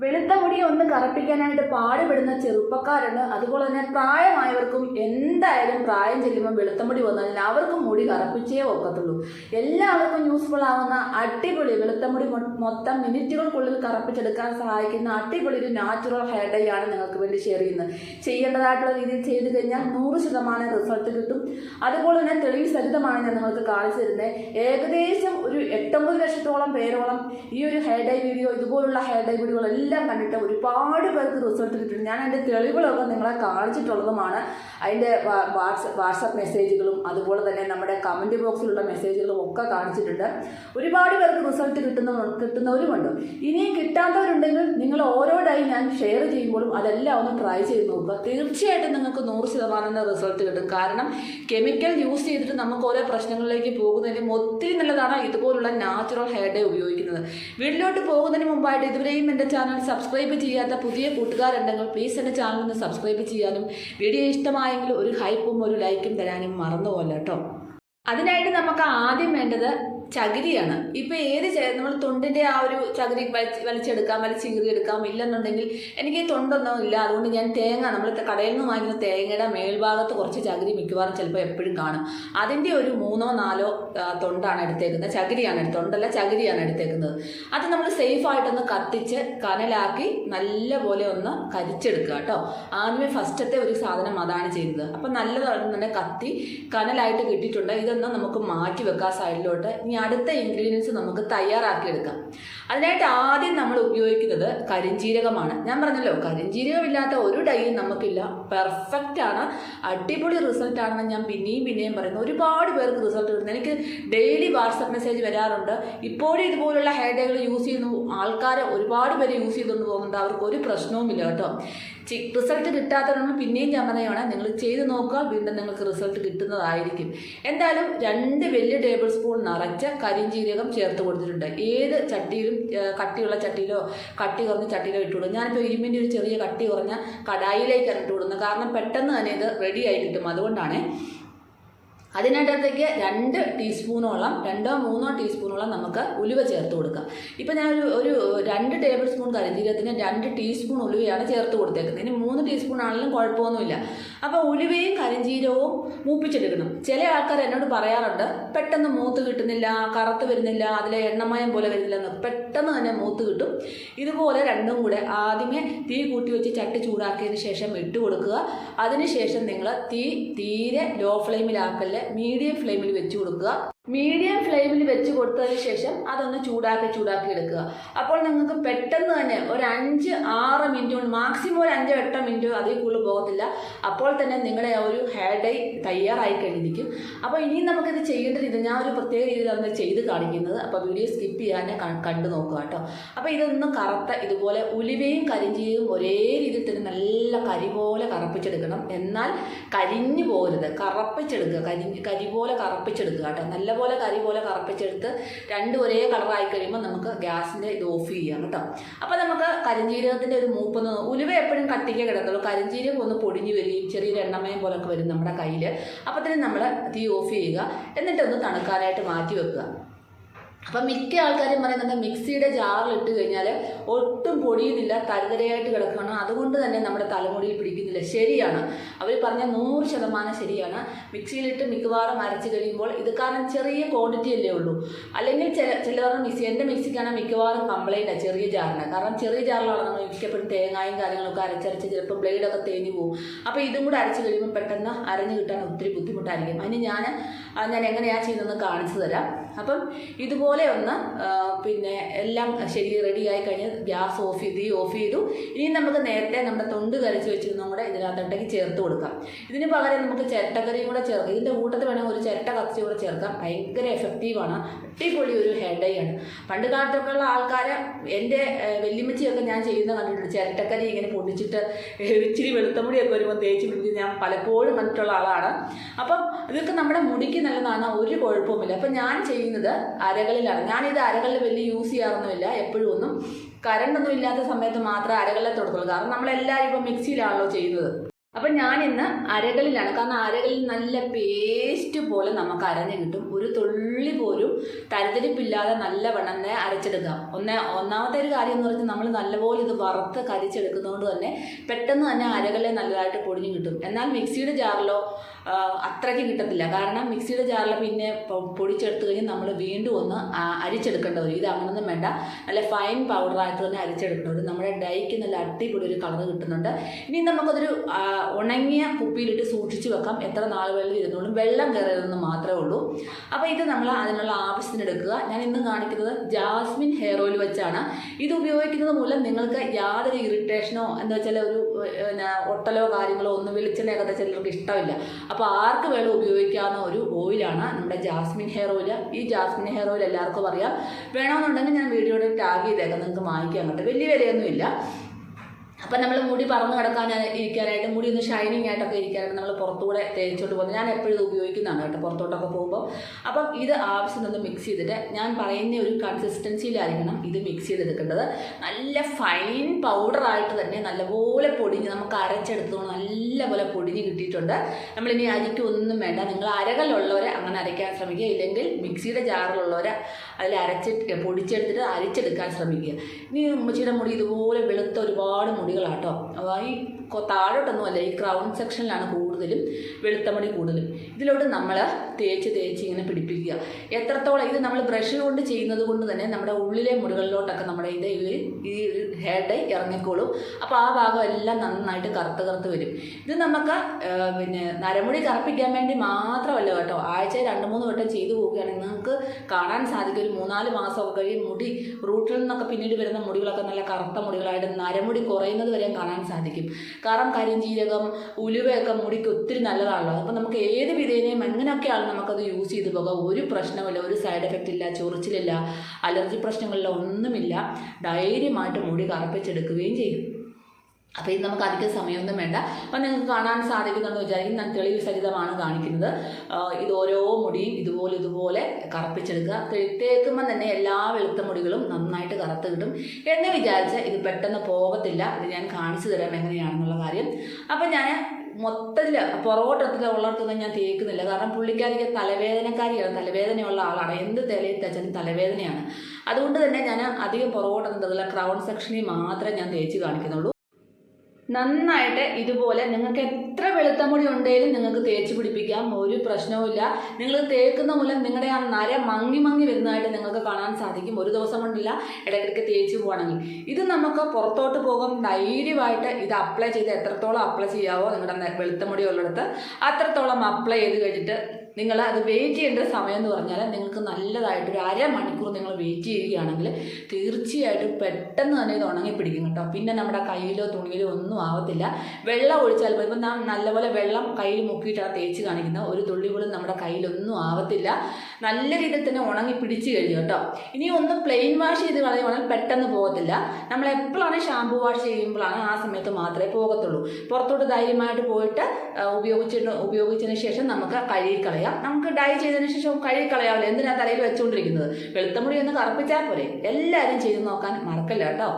വെളുത്ത മുടി ഒന്ന് കറപ്പിക്കാനായിട്ട് പാടുപെടുന്ന ചെറുപ്പക്കാരുണ്ട് അതുപോലെ തന്നെ പ്രായമായവർക്കും എന്തായാലും പ്രായം ചെല്ലുമ്പോൾ വെളുത്ത മുടി വന്നു കഴിഞ്ഞാൽ അവർക്കും മുടി കറപ്പിച്ചേ ഒക്കത്തുള്ളൂ. എല്ലാവർക്കും യൂസ്ഫുൾ ആവുന്ന അടിപൊളി വെളുത്ത മുടി മൊത്തം മിനിറ്റുകൾക്കുള്ളിൽ കറപ്പിച്ചെടുക്കാൻ സഹായിക്കുന്ന അടിപൊളി ഒരു നാച്ചുറൽ ഹെയർ ഡൈ ആണ് നിങ്ങൾക്ക് വേണ്ടി ഷെയർ ചെയ്യുന്നത്. ചെയ്യേണ്ടതായിട്ടുള്ള രീതിയിൽ ചെയ്തു കഴിഞ്ഞാൽ നൂറ് ശതമാനം റിസൾട്ട് കിട്ടും. അതുപോലെ തന്നെ തെളിവ് സഹിതമാണ് ഞാൻ നിങ്ങൾക്ക് കാണിച്ചു തരുന്നത്. ഏകദേശം ഒരു എട്ടൊമ്പത് ലക്ഷത്തോളം പേരോളം ഈ ഒരു ഹെയർ ഡൈ വീഡിയോ ഇതുപോലുള്ള ഹെയർ ഡൈ വീഡിയോകൾ എല്ലാം കണ്ടിട്ട് ഒരുപാട് പേർക്ക് റിസൾട്ട് കിട്ടിയിട്ടുണ്ട്. ഞാൻ അതിന്റെ തെളിവുകളൊക്കെ നിങ്ങളെ കാണിച്ചിട്ടുള്ളതുമാണ്. അതിന്റെ വാട്സപ്പ് വാട്സപ്പ് മെസ്സേജുകളും അതുപോലെ തന്നെ നമ്മുടെ കമന്റ് ബോക്സിലുള്ള മെസ്സേജുകളും ഒക്കെ കാണിച്ചിട്ടുണ്ട്. ഒരുപാട് പേർക്ക് റിസൾട്ട് കിട്ടുന്ന കിട്ടുന്നവരുമുണ്ട്. ഇനിയും കിട്ടാത്തവരുണ്ടെങ്കിൽ നിങ്ങൾ ഓരോ ഡൈ ഞാൻ ഷെയർ ചെയ്യുമ്പോഴും അതെല്ലാം ഒന്ന് ട്രൈ ചെയ്ത് നോക്കുക. തീർച്ചയായിട്ടും നിങ്ങൾക്ക് നൂറ് ശതമാനം റിസൾട്ട് കിട്ടും. കാരണം കെമിക്കൽ യൂസ് ചെയ്തിട്ട് നമുക്ക് ഓരോ പ്രശ്നങ്ങളിലേക്ക് പോകുന്നതിനും ഒത്തിരി നല്ലതാണ്. ഇതുപോലുള്ള നാച്ചുറൽ ഹെയർ ഡേ ഉപയോഗിക്കുന്നത്. വീട്ടിലോട്ട് പോകുന്നതിന് മുമ്പായിട്ട് ഇതുവരെയും എന്റെ ചാനൽ സബ്സ്ക്രൈബ് ചെയ്യാത്ത പുതിയ കൂട്ടുകാരുണ്ടെങ്കിൽ പ്ലീസ് എന്റെ ചാനൽ ഒന്ന് സബ്സ്ക്രൈബ് ചെയ്യാനും വീഡിയോ ഇഷ്ടമായെങ്കിൽ ഒരു ഹൈപ്പും ഒരു ലൈക്കും തരാനും മറന്നുപോലെ കേട്ടോ? അതിനായിട്ട് നമുക്ക് ആദ്യം വേണ്ടത് ചകിരിയാണ്. ഇപ്പൊ ഏത് നമ്മൾ തൊണ്ടിന്റെ ആ ഒരു ചകിരി വലിച്ച് വലിച്ചെടുക്കാം വലിച്ച് എടുക്കാം ഇല്ലെന്നുണ്ടെങ്കിൽ എനിക്ക് തൊണ്ടൊന്നും ഇല്ല. അതുകൊണ്ട് ഞാൻ തേങ്ങ നമ്മൾ കടയിൽ നിന്ന് വാങ്ങിക്കുന്ന തേങ്ങയുടെ മേൽഭാഗത്ത് കുറച്ച് ചകിരി മിക്കവാറും ചിലപ്പോൾ എപ്പോഴും കാണും. അതിന്റെ ഒരു മൂന്നോ നാലോ തൊണ്ടാണ് എടുത്തേക്കുന്നത്. ചകിരിയാണ് തൊണ്ടല്ല ചകിരിയാണ് എടുത്തേക്കുന്നത്. അത് നമ്മൾ സേഫ് ആയിട്ടൊന്ന് കത്തിച്ച് കനലാക്കി നല്ല പോലെ ഒന്ന് കരിച്ചെടുക്കുക കേട്ടോ. ആദ്യമേ ഫസ്റ്റത്തെ ഒരു സാധനം അതാണ് ചെയ്തത്. അപ്പം തന്നെ കത്തി കനലായിട്ട് കിട്ടിയിട്ടുണ്ട്. ഇതൊന്നും നമുക്ക് മാറ്റി വെക്കാം സൈഡിലോട്ട് ഇനി അടുത്ത ഇൻഗ്രീഡിയൻസ് നമുക്ക് തയ്യാറാക്കിയെടുക്കാം. അതിനായിട്ട് ആദ്യം നമ്മൾ ഉപയോഗിക്കുന്നത് കരിഞ്ജീരകമാണ് ഞാൻ പറഞ്ഞല്ലോ കരിഞ്ചീരകമില്ലാത്ത ഒരു ഡൈയും നമുക്കില്ല. പെർഫെക്റ്റ് ആണ്. അടിപൊളി റിസൾട്ട് ആണെന്ന് ഞാൻ പിന്നെയും പിന്നെയും പറയുന്നു. ഒരുപാട് പേർക്ക് റിസൾട്ട് കിട്ടുന്നു. എനിക്ക് ഡെയിലി വാട്സപ്പ് മെസ്സേജ് വരാറുണ്ട്. ഇപ്പോഴും ഇതുപോലുള്ള ഹെയർ ഡൈകൾ യൂസ് ചെയ്യുന്നു. ആൾക്കാർ ഒരുപാട് പേര് യൂസ് ചെയ്തുകൊണ്ട് പോകുന്നുണ്ട്. അവർക്ക് ഒരു പ്രശ്നവുമില്ല കേട്ടോ. റിസൾട്ട് കിട്ടാത്തവരാണ് പിന്നെയും ഞാൻ പറയുകയാണ് നിങ്ങൾ ചെയ്ത് നോക്കുക വീണ്ടും നിങ്ങൾക്ക് റിസൾട്ട് കിട്ടുന്നതായിരിക്കും. എന്തായാലും രണ്ട് വലിയ ടേബിൾ സ്പൂൺ നിറച്ച കരിഞ്ജീരകം ചേർത്ത് കൊടുത്തിട്ടുണ്ട്. ഏത് ചട്ടിയിലും കട്ടിയുള്ള ചട്ടിയിലോ കട്ടി കുറഞ്ഞ ചട്ടിയിലോ ഇട്ടു ഞാനിപ്പോൾ ഇരുമ്പിന്റെ ഒരു ചെറിയ കട്ടി കുറഞ്ഞ കടായിലേക്കാണ് ഇട്ട് കാരണം പെട്ടെന്ന് തന്നെ ഇത് റെഡി ആയി കിട്ടും. അതുകൊണ്ടാണ് അതിനകത്തേക്ക് രണ്ട് ടീസ്പൂണോളം രണ്ടോ മൂന്നോ ടീസ്പൂണോളം നമുക്ക് ഉലുവ ചേർത്ത് കൊടുക്കാം. ഇപ്പം ഞാനൊരു ഒരു രണ്ട് ടേബിൾ സ്പൂൺ കരിഞ്ജീരകത്തിന് രണ്ട് ടീസ്പൂൺ ഉലുവയാണ് ചേർത്ത് കൊടുത്തേക്കുന്നത്. ഇനി മൂന്ന് ടീസ്പൂൺ ആണെങ്കിലും കുഴപ്പമൊന്നുമില്ല. അപ്പോൾ ഉലുവയും കരിഞ്ജീരകവും മൂപ്പിച്ചെടുക്കണം. ചില ആൾക്കാർ എന്നോട് പറയാറുണ്ട് പെട്ടെന്ന് മൂത്ത് കിട്ടുന്നില്ല കറുത്ത് വരുന്നില്ല അതിലെ എണ്ണമയം പോലെ വരുന്നില്ല എന്ന് പെട്ടെന്ന് തന്നെ മൂത്ത് കിട്ടും. ഇതുപോലെ രണ്ടും കൂടെ ആദ്യമേ തീ കൂട്ടി വെച്ച് ചട്ടി ചൂടാക്കിയതിന് ശേഷം ഇട്ട് കൊടുക്കുക. അതിനുശേഷം നിങ്ങൾ തീ തീരെ ലോ ഫ്ലെയിമിലാക്കല്ലേ മീഡിയം ഫ്ലെയിമിൽ വെച്ച് കൊടുക്കുക. മീഡിയം ഫ്ലെയിമിൽ കൊടുത്തതിന് ശേഷം അതൊന്ന് ചൂടാക്കി ചൂടാക്കി എടുക്കുക. അപ്പോൾ നിങ്ങൾക്ക് പെട്ടെന്ന് തന്നെ ഒരു അഞ്ച് ആറ് മിനിറ്റ് കൊണ്ട് മാക്സിമം ഒരു അഞ്ചോ എട്ടോ മിനിറ്റ് അതിൽ കൂടുതൽ പോകത്തില്ല. അപ്പോൾ തന്നെ നിങ്ങളുടെ ആ ഒരു ഹെയർ ഡൈ തയ്യാറായി കഴിഞ്ഞിരിക്കും. അപ്പോൾ ഇനിയും നമുക്കിത് ചെയ്യേണ്ട രീതി ഞാൻ ഒരു പ്രത്യേക രീതിയിലാണ് ചെയ്ത് കാണിക്കുന്നത്. അപ്പോൾ വീഡിയോ സ്കിപ്പ് ചെയ്യാതെ കണ്ടു നോക്കുക കേട്ടോ. അപ്പോൾ ഇതൊന്ന് കറുത്ത ഇതുപോലെ ഉലുവയും കരിഞ്ചീരയും ഒരേ രീതിയിൽ തന്നെ നല്ല കരി പോലെ കറപ്പിച്ചെടുക്കണം. എന്നാൽ കരിഞ്ഞു പോകരുത്. കറപ്പിച്ചെടുക്കുക. കരി കരി പോലെ കറപ്പിച്ചെടുക്കുക കേട്ടോ. നല്ല പോലെ കരി പോലെ കറപ്പിച്ചെടുത്ത് രണ്ടും ഒരേ കളറായി കഴിയുമ്പോൾ നമുക്ക് ഗ്യാസിന്റെ ഇത് ഓഫ് ചെയ്യാം കേട്ടോ. അപ്പോൾ നമുക്ക് കരിഞ്ജീരകത്തിന്റെ ഒരു മൂപ്പൊന്ന് ഉലുവ എപ്പോഴും കട്ടിക്കേ കിടക്കുള്ളൂ കരിഞ്ജീരകം ഒന്ന് പൊടിഞ്ഞു വരികയും ചെറിയൊരു എണ്ണമയം പോലൊക്കെ വരും നമ്മുടെ കയ്യിൽ അപ്പത്തിന് നമ്മൾ തീ ഓഫ് ചെയ്യുക. എന്നിട്ടൊന്ന് തണുക്കാനായിട്ട് മാറ്റി വെക്കുക. അപ്പം മിക്ക ആൾക്കാരും പറയുന്നത് മിക്സിയുടെ ജാറിലിട്ട് കഴിഞ്ഞാൽ ഒട്ടും പൊടിയുന്നില്ല തരതരയായിട്ട് കിടക്കുകയാണ്. അതുകൊണ്ട് തന്നെ നമ്മുടെ തലമുടിയിൽ പിടിക്കുന്നില്ല. ശരിയാണ്. അവർ പറഞ്ഞ നൂറ് ശതമാനം ശരിയാണ്. മിക്സിയിലിട്ട് മിക്കവാറും അരച്ച് കഴിയുമ്പോൾ ഇത് കാരണം ചെറിയ ക്വാണ്ടിറ്റി അല്ലേ ഉള്ളൂ. അല്ലെങ്കിൽ ചില ചിലവരുടെ മിക്സി എന്റെ മിക്സിക്കാണ് മിക്കവാറും കംപ്ലൈന്റാണ് ചെറിയ ജാറിന്. കാരണം ചെറിയ ജാറിലാണ് നമ്മൾ മിക്കപ്പോഴും തേങ്ങായും കാര്യങ്ങളൊക്കെ അരച്ചരച്ച് ചിലപ്പോൾ ബ്ലേഡൊക്കെ തേഞ്ഞു പോകും. അപ്പോൾ ഇതും കൂടെ അരച്ച് കഴിയുമ്പോൾ പെട്ടെന്ന് അരഞ്ഞു കിട്ടാൻ ഒത്തിരി ബുദ്ധിമുട്ടായിരിക്കും. അതിന് ഞാൻ ആ, ഞാൻ എങ്ങനെയാണ് ചെയ്യുന്നതെന്ന് കാണിച്ചു തരാം. അപ്പം ഇതുപോലെ ഒന്ന് പിന്നെ എല്ലാം ശരി റെഡിയായി കഴിഞ്ഞ് ഗ്യാസ് ഓഫ് ചെയ്ത് ഓഫ് ചെയ്തു. ഇനി നമുക്ക് നേരത്തെ നമ്മുടെ തൊണ്ട് കരച്ച് വെച്ചിരുന്നതും കൂടെ ഇതിനകത്തോട്ടേക്ക് ചേർത്ത് കൊടുക്കാം. ഇതിന് പകരം നമുക്ക് ചിരട്ടക്കറിയും കൂടെ ചേർക്കാം. ഇതിന്റെ കൂട്ടത്തിൽ വേണമെങ്കിൽ ഒരു ചിരട്ട കത്തി കൂടെ ചേർക്കാം. ഭയങ്കര എഫക്റ്റീവാണ് അടിപൊളി ഒരു ഹെഡ് ഡൈ ആണ്. പണ്ട് കാലത്തൊക്കെ ഉള്ള ആൾക്കാർ എന്റെ വെല്ലുമിച്ചിയൊക്കെ ഞാൻ ചെയ്യുന്ന കണ്ടിട്ടുണ്ട്. ചിരട്ടക്കരി ഇങ്ങനെ പൊടിച്ചിട്ട് ഇച്ചിരി വെളുത്തമുടിയൊക്കെ വരുമ്പോൾ തേച്ച് പിടിച്ച് ഞാൻ പലപ്പോഴും കണ്ടിട്ടുള്ള ആളാണ്. അപ്പം ഇതൊക്കെ നമ്മുടെ മുടിക്ക് നല്ലതാണ് ഒരു കുഴപ്പവുമില്ല. അപ്പം ഞാൻ ചെയ്യുന്നത് അരകളിലാണ്. ഞാനിത് അരകളിൽ വലിയ യൂസ് ചെയ്യാറൊന്നുമില്ല എപ്പോഴും ഒന്നും. കറണ്ടൊന്നും ഇല്ലാത്ത സമയത്ത് മാത്രമേ അരകളിലെ തൊടത്തുള്ളൂ. കാരണം നമ്മളെല്ലാവരും ഇപ്പം മിക്സിയിലാണല്ലോ ചെയ്യുന്നത്. അപ്പം ഞാൻ ഇന്ന് അരകളിലാണ്. കാരണം അരകളിൽ നല്ല പേസ്റ്റ് പോലെ നമുക്ക് അരഞ്ഞ് കിട്ടും. ഒരു തുള്ളി പോലും തരിതരിപ്പില്ലാതെ നല്ല വണ്ണം തന്നെ അരച്ചെടുക്കാം ഒന്ന് ഒന്നാമത്തെ ഒരു കാര്യം എന്ന് പറഞ്ഞാൽ നമ്മൾ നല്ലപോലെ ഇത് വറുത്ത് കരിച്ചെടുക്കുന്നതുകൊണ്ട് തന്നെ പെട്ടെന്ന് തന്നെ അരകളെ നല്ലതായിട്ട് പൊടിഞ്ഞു കിട്ടും. എന്നാൽ മിക്സിയുടെ ജാറിലോ അത്രയ്ക്ക് കിട്ടത്തില്ല. കാരണം മിക്സിയുടെ ജാറിൽ പിന്നെ പൊടിച്ചെടുത്ത് കഴിഞ്ഞ് നമ്മൾ വീണ്ടും ഒന്ന് അരിച്ചെടുക്കേണ്ട വരും. ഇത് അങ്ങനൊന്നും വേണ്ട. നല്ല ഫൈൻ പൗഡറായിട്ട് തന്നെ അരിച്ചെടുക്കേണ്ട വരും. നമ്മുടെ ഡൈക്ക് നല്ല അടിപൊളി ഒരു കളർ കിട്ടുന്നുണ്ട്. ഇനി നമുക്കതൊരു ഉണങ്ങിയ കുപ്പിയിലിട്ട് സൂക്ഷിച്ച് വെക്കാം. എത്ര നാൾ വെള്ളം ഇരുന്നോളും. വെള്ളം കയറരുതെന്ന് മാത്രമേ ഉള്ളൂ. അപ്പോൾ ഇത് നമ്മൾ അതിനുള്ള ആവശ്യത്തിന് എടുക്കുക. ഞാൻ ഇന്ന് കാണിക്കുന്നത് ജാസ്മിൻ ഹെയർ ഓയിൽ വെച്ചാണ്. ഇത് ഉപയോഗിക്കുന്നത് മൂലം നിങ്ങൾക്ക് യാതൊരു ഇറിറ്റേഷനോ എന്താ വെച്ചാൽ ഒരു ഒട്ടലോ കാര്യങ്ങളോ ഒന്നും വെളിച്ചെണ്ണയൊക്കെ ചിലർക്ക് ഇഷ്ടമില്ല. അപ്പോൾ ആർക്ക് വേണം ഉപയോഗിക്കാവുന്ന ഒരു ഓയിലാണ് നമ്മുടെ ജാസ്മിൻ ഹെയർ ഓയിൽ. ഈ ജാസ്മിൻ ഹെയർ ഓയിൽ എല്ലാവർക്കും അറിയാം. വേണമെന്നുണ്ടെങ്കിൽ ഞാൻ വീഡിയോയുടെ ടാഗ് ചെയ്തേക്കാം. നിങ്ങൾക്ക് വാങ്ങിക്കാൻ കേട്ടോ വലിയ വിലയൊന്നുമില്ല. അപ്പം നമ്മൾ മുടി പറന്ന് കിടക്കാൻ ഇരിക്കാനായിട്ട് മുടി ഒന്ന് ഷൈനിങ് ആയിട്ടൊക്കെ ഇരിക്കാനായിട്ട് നമ്മൾ പുറത്തുകൂടെ തേച്ചോട്ട് പോകുന്നത്. ഞാൻ എപ്പോഴും ഇത് ഉപയോഗിക്കുന്നതാണ് കേട്ടോ പുറത്തോട്ടൊക്കെ പോകുമ്പോൾ അപ്പം ഇത് ആവശ്യത്തിന് മിക്സ് ചെയ്തിട്ട് ഞാൻ പറയുന്ന ഒരു കൺസിസ്റ്റൻസിയിലായിരിക്കണം ഇത് മിക്സ് ചെയ്തെടുക്കേണ്ടത്. നല്ല ഫൈൻ പൗഡറായിട്ട് തന്നെ നല്ലപോലെ പൊടിഞ്ഞ് നമുക്ക് അരച്ചെടുത്തുകൊണ്ട് നല്ലപോലെ പൊടിഞ്ഞ് കിട്ടിയിട്ടുണ്ട്. നമ്മളിനി അരിക്കൊന്നും വേണ്ട. നിങ്ങൾ അരകലുള്ളവരെ അങ്ങനെ അരയ്ക്കാൻ ശ്രമിക്കുക. ഇല്ലെങ്കിൽ മിക്സിയുടെ ജാറിലുള്ളവരെ അതിൽ അരച്ചിട്ട് പൊടിച്ചെടുത്തിട്ട് അരിച്ചെടുക്കാൻ ശ്രമിക്കുക. ഇനി ഉമ്മച്ചിയുടെ മുടി ഇതുപോലെ വെളുത്ത ഒരുപാട് മുടികളാട്ടോ. അപ്പോൾ ഈ താഴോട്ടൊന്നുമല്ല ഈ ക്രൗൺ സെക്ഷനിലാണ് കൂടുതലും വെളുത്ത മുടി കൂടുതലും. ഇതിലോട്ട് നമ്മൾ തേച്ച് തേച്ച് ഇങ്ങനെ പിടിപ്പിക്കുക. എത്രത്തോളം ഇത് നമ്മൾ ബ്രഷ് കൊണ്ട് ചെയ്യുന്നത് കൊണ്ട് തന്നെ നമ്മുടെ ഉള്ളിലെ മുറികളിലോട്ടൊക്കെ നമ്മുടെ ഇത് ഈ ഹെയർ ഡൈ ഇറങ്ങിക്കോളും. അപ്പോൾ ആ ഭാഗം എല്ലാം നന്നായിട്ട് കറുത്ത് കറുത്ത് വരും. ഇത് നമുക്ക് പിന്നെ നരമുടി കറുപ്പിക്കാൻ വേണ്ടി മാത്രമല്ല കേട്ടോ. ആഴ്ച രണ്ട് മൂന്ന് വട്ടം ചെയ്തു പോവുകയാണെങ്കിൽ നിങ്ങൾക്ക് കാണാൻ സാധിക്കും. ഒരു മൂന്നാൽ മാസമൊക്കെ കഴിയും മുടി റൂട്ടിൽ നിന്നൊക്കെ പിന്നീട് വരുന്ന മുടികളൊക്കെ നല്ല കറുത്ത മുടികളായിട്ട് നരമുടി കുറയുന്നത് വരെ കാണാൻ സാധിക്കും. കാരണം കരിഞ്ജീരകം ഉലുവയൊക്കെ മുടിക്ക് ഒത്തിരി നല്ലതാണല്ലോ. അപ്പോൾ നമുക്ക് ഏത് വിധേനയും എങ്ങനെയൊക്കെയാണ് നമുക്കത് യൂസ് ചെയ്ത് പോകാം. ഒരു പ്രശ്നമില്ല ഒരു സൈഡ് എഫക്റ്റ് ഇല്ല ചൊറിച്ചിലില്ല അലർജി പ്രശ്നങ്ങളില്ല ഒന്നുമില്ല ധൈര്യമായിട്ട് മുടി കറുപ്പിച്ചെടുക്കുകയും ചെയ്യും. അപ്പോൾ ഇത് നമുക്ക് അധികം സമയമൊന്നും വേണ്ട. അപ്പോൾ നിങ്ങൾക്ക് കാണാൻ സാധിക്കുന്നുണ്ടെന്ന് വിചാരിക്കും ഞാൻ തെളിവ് സഹിതമാണ് കാണിക്കുന്നത് ഇത് ഓരോ മുടിയും ഇതുപോലെ ഇതുപോലെ കറപ്പിച്ചെടുക്കുക. തേക്കുമ്പോൾ തന്നെ എല്ലാ വെളുത്ത മുടികളും നന്നായിട്ട് കറുത്ത് കിട്ടും എന്ന് വിചാരിച്ച് ഇത് പെട്ടെന്ന് പോകത്തില്ല. ഇത് ഞാൻ കാണിച്ചു തരാം എങ്ങനെയാണെന്നുള്ള കാര്യം. അപ്പം ഞാൻ മൊത്തത്തിൽ പുറകോട്ടത്തിൽ ഉള്ളിടത്തൊന്നും ഞാൻ തേക്കുന്നില്ല. കാരണം പുള്ളിക്കാരിക്ക് തലവേദനക്കാരിയാണ്. തലവേദനയുള്ള ആളാണ്. എന്ത് തലയിൽ തേച്ചാലും തലവേദനയാണ്. അതുകൊണ്ട് തന്നെ ഞാൻ അധികം പുറകോട്ടൊന്നും തരില്ല ക്രൗൺ സെക്ഷനിൽ മാത്രമേ ഞാൻ തേച്ച് കാണിക്കുന്നുള്ളൂ. നന്നായിട്ട് ഇതുപോലെ നിങ്ങൾക്ക് എത്ര വെളുത്ത മുടി ഉണ്ടെങ്കിലും നിങ്ങൾക്ക് തേച്ച് പിടിപ്പിക്കാം ഒരു പ്രശ്നവുമില്ല. നിങ്ങൾ തേക്കുന്ന മൂലം നിങ്ങളുടെ ആ നര മങ്ങി മങ്ങി വരുന്നതായിട്ട് നിങ്ങൾക്ക് കാണാൻ സാധിക്കും. ഒരു ദിവസം കൊണ്ടില്ല ഇടയ്ക്കിടയ്ക്ക് തേച്ച് പോകണമെങ്കിൽ. ഇത് നമുക്ക് പുറത്തോട്ട് പോകും ധൈര്യമായിട്ട് ഇത് അപ്ലൈ ചെയ്ത് എത്രത്തോളം അപ്ലൈ ചെയ്യാവോ നിങ്ങളുടെ വെളുത്ത മുടി ഉള്ളിടത്ത് അത്രത്തോളം അപ്ലൈ ചെയ്ത് കഴിഞ്ഞിട്ട് നിങ്ങൾ അത് വെയിറ്റ് ചെയ്യേണ്ട സമയം എന്ന് പറഞ്ഞാൽ നിങ്ങൾക്ക് നല്ലതായിട്ട് ഒരു അരമണിക്കൂർ നിങ്ങൾ വെയിറ്റ് ചെയ്യുകയാണെങ്കിൽ തീർച്ചയായിട്ടും പെട്ടെന്ന് തന്നെ ഇത് ഉണങ്ങി പിടിക്കും കേട്ടോ. പിന്നെ നമ്മുടെ കയ്യിലോ തുണിയിലോ ഒന്നും ആവത്തില്ല. വെള്ളം ഒഴിച്ചാൽ പോലും ഇപ്പം നാം നല്ലപോലെ വെള്ളം കയ്യിൽ മുക്കിയിട്ടാണ് തേച്ച് കാണിക്കുന്നത് ഒരു തുള്ളി പോലും നമ്മുടെ കയ്യിലൊന്നും ആവത്തില്ല. നല്ല രീതിയിൽ തന്നെ ഉണങ്ങി പിടിച്ചു കഴിഞ്ഞു കേട്ടോ. ഇനി ഒന്ന് പ്ലെയിൻ വാഷ് ചെയ്ത് കളയുവാണെങ്കിൽ പെട്ടെന്ന് പോകത്തില്ല. നമ്മൾ എപ്പോഴാണ് ഷാമ്പു വാഷ് ചെയ്യുമ്പോഴാണ് ആ സമയത്ത് മാത്രമേ പോകത്തുള്ളൂ. പുറത്തോട്ട് ധൈര്യമായിട്ട് പോയിട്ട് ഉപയോഗിച്ചിട്ട് ഉപയോഗിച്ചതിന് ശേഷം നമുക്ക് കഴുകി കളയാം നമുക്ക് ഡൈ ചെയ്തതിന് ശേഷം കഴുകി കളയാമല്ലോ. എന്തിനാ തലയിൽ വെച്ചുകൊണ്ടിരിക്കുന്നത് വെളുത്തമുടി ഒന്ന് കറുപ്പിച്ചാൽ പോരെ. എല്ലാവരും ചെയ്ത് നോക്കാൻ മറക്കല്ല കേട്ടോ.